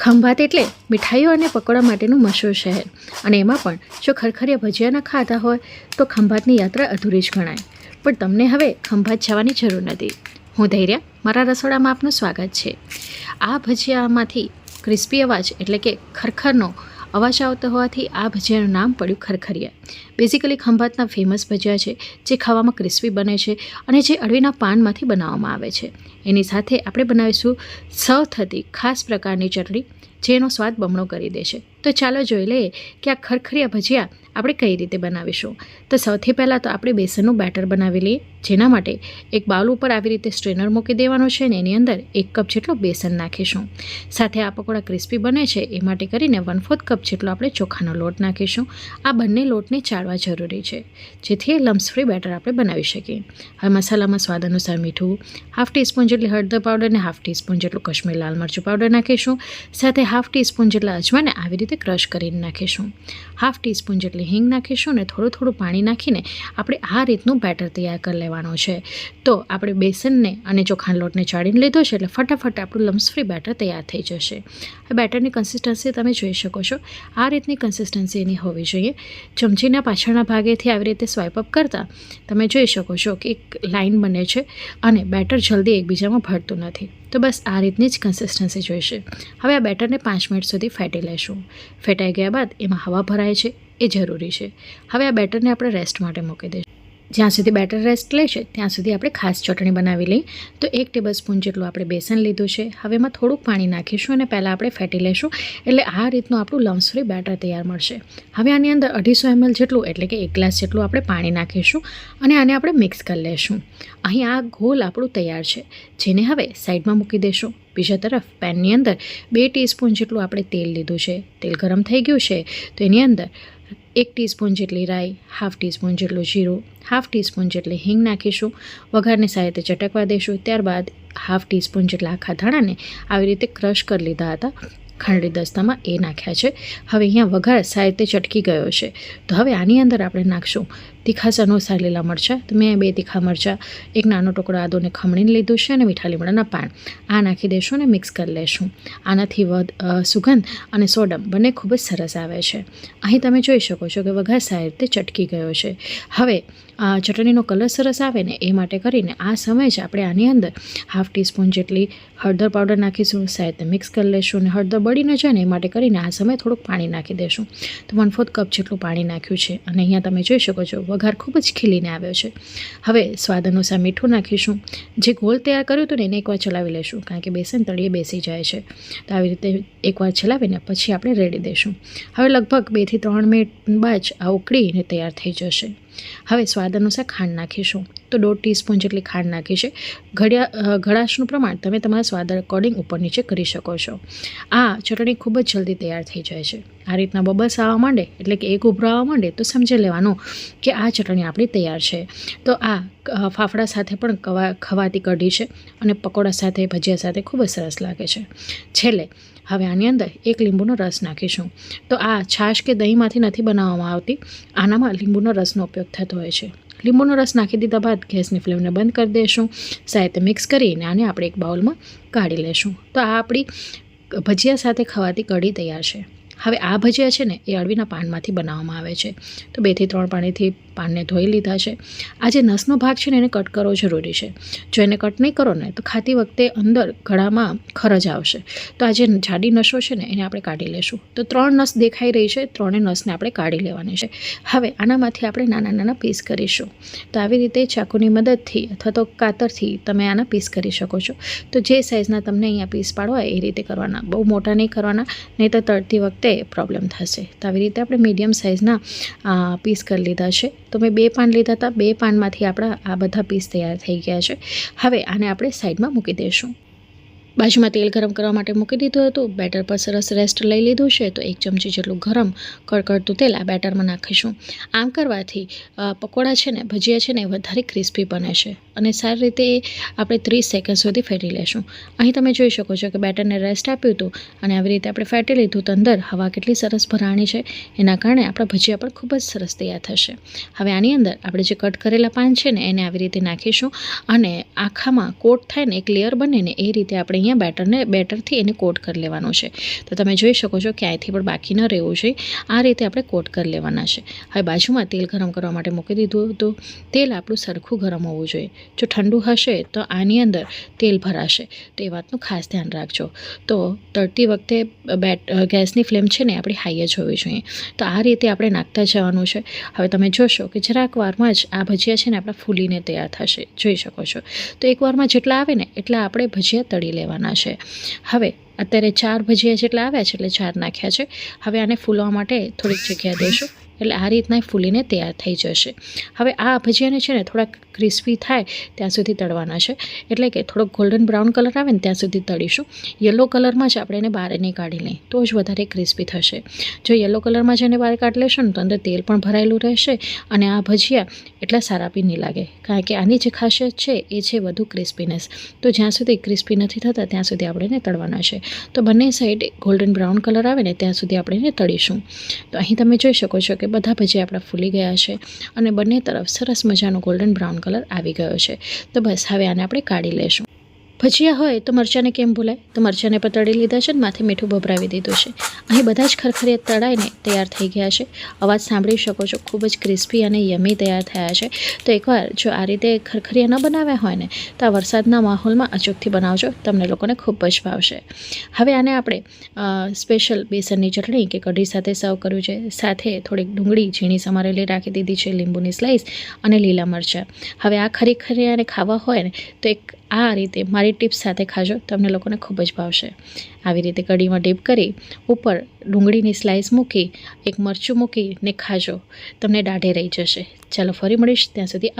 ખંભાત એટલે મીઠાઈઓ અને પકોડા માટેનું મશહૂર શહેર. અને એમાં પણ જો ખરખરિયા ભજીયા ન ખાતા હોય, તો ખંભાતની યાત્રા અધૂરી જ ગણાય. પણ તમને હવે ખંભાત જવાની જરૂર નથી. હું ધૈર્ય, મારા રસોડામાં આપનું સ્વાગત છે. આ ભજીયામાંથી ક્રિસ્પી અવાજ એટલે કે ખરખરનો અવાજ આવતો હોવાથી આ ભજીયાનું નામ પડ્યું ખરખરિયા બેઝિકલી ખંભાતના ફેમસ ભજીયા છે, જે ખાવામાં ક્રિસ્પી બને છે અને જે અળવીના પાનમાંથી બનાવવામાં આવે છે. એની સાથે આપણે બનાવીશું સર્વ થતી ખાસ પ્રકારની ચટણી, જેનો સ્વાદ બમણો કરી દે છે. તો ચાલો જોઈ લઈએ કે આ ખરખરિયા ભજીયા આપણે કઈ રીતે બનાવીશું? તો સૌથી પહેલાં તો આપણે બેસનનું બેટર બનાવી લઈએ, જેના માટે એક બાઉલ ઉપર આવી રીતે સ્ટ્રેનર મૂકી દેવાનું છે ને એની અંદર એક કપ જેટલો બેસન નાખીશું. સાથે આ પકોડા ક્રિસ્પી બને છે, એ માટે કરીને વન ફોર્થ કપ જેટલો આપણે ચોખાનો લોટ નાખીશું. આ બંને લોટને ચાળવા જરૂરી છે, જેથી લમ્સ ફ્રી બેટર આપણે બનાવી શકીએ. હવે મસાલામાં સ્વાદ અનુસાર મીઠું, હાફ ટીસ્પૂન જેટલી હળદર પાવડર અને હાફ ટીસ્પૂન જેટલું કશ્મીર લાલ મરચું પાવડર નાખીશું. સાથે હાફ ટીસ્પૂન જેટલા અજમાને આવી રીતે ક્રશ કરીને નાખીશું. હાફ ટીસ્પૂન જેટલી હિંગ નાખીશું અને થોડું થોડું પાણી નાખીને આપણે આ રીતનું બેટર તૈયાર કરી લેવાનું છે. તો આપણે બેસનને અને ચોખાના લોટને ચાળીને લીધો છે એટલે ફટાફટ આપણું લમ્સ ફ્રી બેટર તૈયાર થઈ જશે. આ બેટરની કન્સિસ્ટન્સી તમે જોઈ શકો છો. આ રીતની કન્સિસ્ટન્સી એની હોવી જોઈએ. ચમચીના પાછળના ભાગેથી આવી રીતે સ્વાઇપ અપ કરતાં તમે જોઈ શકો છો કે એક લાઇન બને છે અને બેટર જલ્દી એકબીજામાં ભળતું નથી. તો બસ આ રીતની જ કન્સિસ્ટન્સી જોઈશે. હવે આ બેટરને પાંચ મિનિટ સુધી ફેટી લેશું. ફેટાઈ ગયા બાદ એમાં હવા ભરાય છે. એ જરૂરી છે. હવે આ બેટરને આપણે રેસ્ટ માટે મૂકી દઈશું. જ્યાં સુધી બેટર રેસ્ટ લેશે ત્યાં સુધી આપણે ખાસ ચટણી બનાવી લઈ તો એક ટેબલ સ્પૂન જેટલું આપણે બેસન લીધું છે. હવે એમાં થોડુંક પાણી નાખીશું અને પહેલાં આપણે ફેટી લઈશું. એટલે આ રીતનું આપણું લમ્સ ફ્રી બેટર તૈયાર મળશે. હવે આની અંદર અઢીસો એમએલ જેટલું, એટલે કે એક ગ્લાસ જેટલું આપણે પાણી નાખીશું અને આને આપણે મિક્સ કરી લઈશું. અહીં આ ગોલ આપણું તૈયાર છે. જેને હવે સાઈડમાં મૂકી દઈશું. બીજા તરફ પેનની અંદર બે ટીસ્પૂન જેટલું આપણે તેલ લીધું છે. તેલ ગરમ થઈ ગયું છે. તો એની અંદર એક ટીસ્પૂન જેટલી રાઈ, હાફ ટીસ્પૂન જેટલું જીરું, હાફ ટીસ્પૂન જેટલી હિંગ નાખીશું. વઘારને સારી રીતે ચટકવા દઈશું ત્યારબાદ હાફ ટીસ્પૂન જેટલા આખા ધાણાને આવી રીતે ક્રશ કરી લીધા હતા. ખાંડડી દસ્તામાં એ નાખ્યા છે. હવે અહીંયા વઘાર સારી રીતે ચટકી ગયો છે. તો હવે આની અંદર આપણે નાખશું તીખાસ અનુસાર લીલા મરચાં. તો મેં બે તીખા મરચાં, એક નાનો ટુકડો આદુને ખમણીને લીધું છે અને મીઠા લીમડાના પાન. આ નાખી દઈશું અને મિક્સ કરી લેશું. આનાથી વધ સુગંધ અને સોડમ બંને ખૂબ જ સરસ આવે છે. અહીં તમે જોઈ શકો છો કે વઘાર સારી રીતે ચટકી ગયો છે. હવે ચટણીનો કલર સરસ આવે ને એ માટે કરીને આ સમયે જ આપણે આની અંદર હાફ ટીસ્પૂન જેટલી હળદર પાવડર નાખીશું સાહેબ મિક્સ કરી લઈશું અને હળદર બળી ન જાય ને એ માટે કરીને આ સમયે થોડુંક પાણી નાખી દઈશું તો વન ફોર્થ કપ જેટલું પાણી નાખ્યું છે. અને અહીંયા તમે જોઈ શકો છો વઘાર ખૂબ જ ખીલીને આવ્યો છે. હવે સ્વાદ અનુસાર મીઠું નાખીશું. જે ગોલ તૈયાર કર્યું હતું ને એને એકવાર ચલાવી લઈશું કારણ કે બેસન તળીએ બેસી જાય છે. તો આવી રીતે એકવાર ચલાવીને પછી આપણે રેડી દઈશું હવે લગભગ બેથી ત્રણ મિનિટ બાદ આ ઉકળીને તૈયાર થઈ જશે. હવે સ્વાદ અનુસાર ખાંડ નાખીશું. તો દોઢ ટીસ્પૂન જેટલી ખાંડ નાખી છે. ઘડિયા ઘડાશનું પ્રમાણ તમે તમારા સ્વાદ અકોર્ડિંગ ઉપર નીચે કરી શકો છો. આ ચટણી ખૂબ જ જલ્દી તૈયાર થઈ જાય છે. આ રીતના બબલ્સ આવવા માંડે એટલે કે એક ઉભરાવા માંડે તો સમજી લેવાનું કે આ ચટણી આપણી તૈયાર છે. તો આ ફાફડા સાથે પણ કવા, ખવાતી કઢી છે અને પકોડા સાથે, ભજીયા સાથે ખૂબ જ સરસ લાગે છે. છેલ્લે હવે આની અંદર એક લીંબુનો રસ નાખીશું. તો આ છાશ કે દહીંમાંથી નથી બનાવવામાં આવતી, આનામાં લીંબુનો રસનો ઉપયોગ થતો હોય છે. લીંબુનો રસ નાખી દીધા બાદ ગેસની ફ્લેમને બંધ કરી દઈશું સાહિત્ય મિક્સ કરીને આને આપણે એક બાઉલમાં કાઢી લેશું. તો આ આપણી ભજીયા સાથે ખવાતી કઢી તૈયાર છે. હવે આ ભજીયા છે ને એ અળવીના પાનમાંથી બનાવવામાં આવે છે. તો બેથી ત્રણ પાણીથી પાનને ધોઈ લીધા છે. આ જે નસનો ભાગ છે ને એને કટ કરવો જરૂરી છે. જો એને કટ નહીં કરો ને તો ખાતી વખતે અંદર ગળામાં ખરજ આવશે. તો આ જે જાડી નસો છે ને એને આપણે કાઢી લેશું. તો ત્રણ નસ દેખાઈ રહી છે ત્રણેય નસને આપણે કાઢી લેવાની છે. હવે આનામાંથી આપણે નાના નાના પીસ કરીશું. તો આવી રીતે ચાકુની મદદથી અથવા તો કાતરથી તમે આના પીસ કરી શકો છો. તો જે સાઇઝના તમને અહીંયા પીસ પાડવા એ રીતે કરવાના. બહુ મોટા નહીં કરવાના, નહીં તો તળતી વખતે પ્રોબ્લેમ થશે. તો આવી રીતે આપણે મીડિયમ સાઇઝના પીસ કરી લીધા છે. તો મેં બે પાન લીધા હતા. બે પાનમાંથી આપણા આ બધા પીસ તૈયાર થઈ ગયા છે. હવે આને આપણે સાઈડમાં મૂકી દઈશું. બાજુમાં તેલ ગરમ કરવા માટે મૂકી દીધું હતું. બેટર પર સરસ રેસ્ટ લઈ લીધું છે તો એક ચમચી જેટલું ગરમ કડકડતું તેલ આ બેટરમાં નાખીશું. આમ કરવાથી પકોડા છે ને, ભજીયા છે ને વધારે ક્રિસ્પી બને છે અને સારી રીતે આપણે ત્રીસ સેકન્ડ સુધી ફેટી લેશું. અહીં તમે જોઈ શકો છો કે બેટરને રેસ્ટ આપ્યું હતું અને આવી રીતે આપણે ફેટી લીધું તો અંદર હવા કેટલી સરસ ભરાણી છે. એના કારણે આપણા ભજીયા પણ ખૂબ જ સરસ તૈયાર થશે. હવે આની અંદર આપણે જે કટ કરેલા પાન છે ને એને આવી રીતે નાખીશું અને આખામાં કોટ થાય ને એક લેયર બને ને એ રીતે આપણે અહીંયા બેટરને, બેટરથી એને કોટ કરી લેવાનું છે. તો તમે જોઈ શકો છો ક્યાંયથી પણ બાકી ન રહેવું જોઈએ આ રીતે આપણે કોટ કરી લેવાના છે. હવે બાજુમાં તેલ ગરમ કરવા માટે મૂકી દીધું હતું. તેલ આપણું સરખું ગરમ હોવું જોઈએ. જો ઠંડુ હશે તો આની અંદર તેલ ભરાશે. તો એ વાતનું ખાસ ધ્યાન રાખજો. તો તળતી વખતે બેટ ગેસની ફ્લેમ છે ને આપણી હાઈ જ હોવી જોઈએ. તો આ રીતે આપણે નાખતા જવાનું છે. હવે તમે જોશો કે જરાક વારમાં જ આ ભજીયા છે ને આપણા ફૂલીને તૈયાર થશે. જોઈ શકો છો. તો એક વારમાં જેટલા આવે ને એટલા આપણે ભજીયા તળી લેવાના છે. હવે અત્યારે ચાર ભજીયા જેટલા આવ્યા છે એટલે ચાર નાખ્યા છે. હવે આને ફૂલવા માટે થોડીક જગ્યા દેશો. એટલે આ રીતના ફૂલીને તૈયાર થઈ જશે. હવે આ ભજીયાને છે ને થોડાક ક્રિસ્પી થાય ત્યાં સુધી તળવાના છે. એટલે કે થોડોક ગોલ્ડન બ્રાઉન કલર આવે ને ત્યાં સુધી તળીશું. યલો કલરમાં જ આપણે એને બહાર નહીં કાઢી લઈએ, તો જ વધારે ક્રિસ્પી થશે. જો યલો કલરમાં જ એને બહાર કાઢી લેશું ને તો અંદર તેલ પણ ભરાયેલું રહેશે અને આ ભજીયા એટલા સારા બી નહીં લાગે, કારણ કે આની જે ખાસિયત છે એ છે વધુ ક્રિસ્પીનેસ. તો જ્યાં સુધી ક્રિસ્પી નથી થતા ત્યાં સુધી આપણે એને તળવાના છે. તો બંને સાઈડ ગોલ્ડન બ્રાઉન કલર આવે ને ત્યાં સુધી આપણે એને તળીશું. તો અહીં તમે જોઈ શકો છો કે બધા ભજીયા આપણા ફૂલી ગયા છે અને બંને તરફ સરસ મજાનો ગોલ્ડન બ્રાઉન કલર આવી ગયો છે. તો બસ હવે આને આપણે કાઢી લેશું ભજીયા હોય તો મરચાંને કેમ ભૂલાય? તો મરચાંને પણ તળી લીધા છે ને માથે મીઠું ભભરાવી દીધું છે. અહીં બધા જ ખરખરિયા તળાઈને તૈયાર થઈ ગયા છે. અવાજ સાંભળી શકો છો, ખૂબ જ ક્રિસ્પી અને યમી તૈયાર થયા છે. તો એકવાર જો આ રીતે ખરખરિયા ન બનાવ્યા હોય ને, તો આ વરસાદના માહોલમાં અચૂકથી બનાવજો, તમને લોકોને ખૂબ જ ભાવશે. હવે આને આપણે સ્પેશિયલ બેસનની ચટણી કે કઢી સાથે સર્વ કર્યું છે. સાથે થોડીક ડુંગળી, ઝીણી સમારેલી રાખી દીધી છે, લીંબુની સ્લાઈસ અને લીલા મરચાં. હવે આ ખરેખરિયાને ખાવા હોય ને, તો એક આ રીતે મારી ટિપ્સ સાથે ખાજો, તમને લોકોને ખૂબ જ ભાવશે. આવી રીતે કઢીમાં ડીપ કરી, ઉપર ડુંગળીની સ્લાઈસ મૂકી, એક મરચું મૂકીને ખાજો. તમને દાઢે રહી જશે. ચાલો ફરી મળીશ ત્યાં સુધી.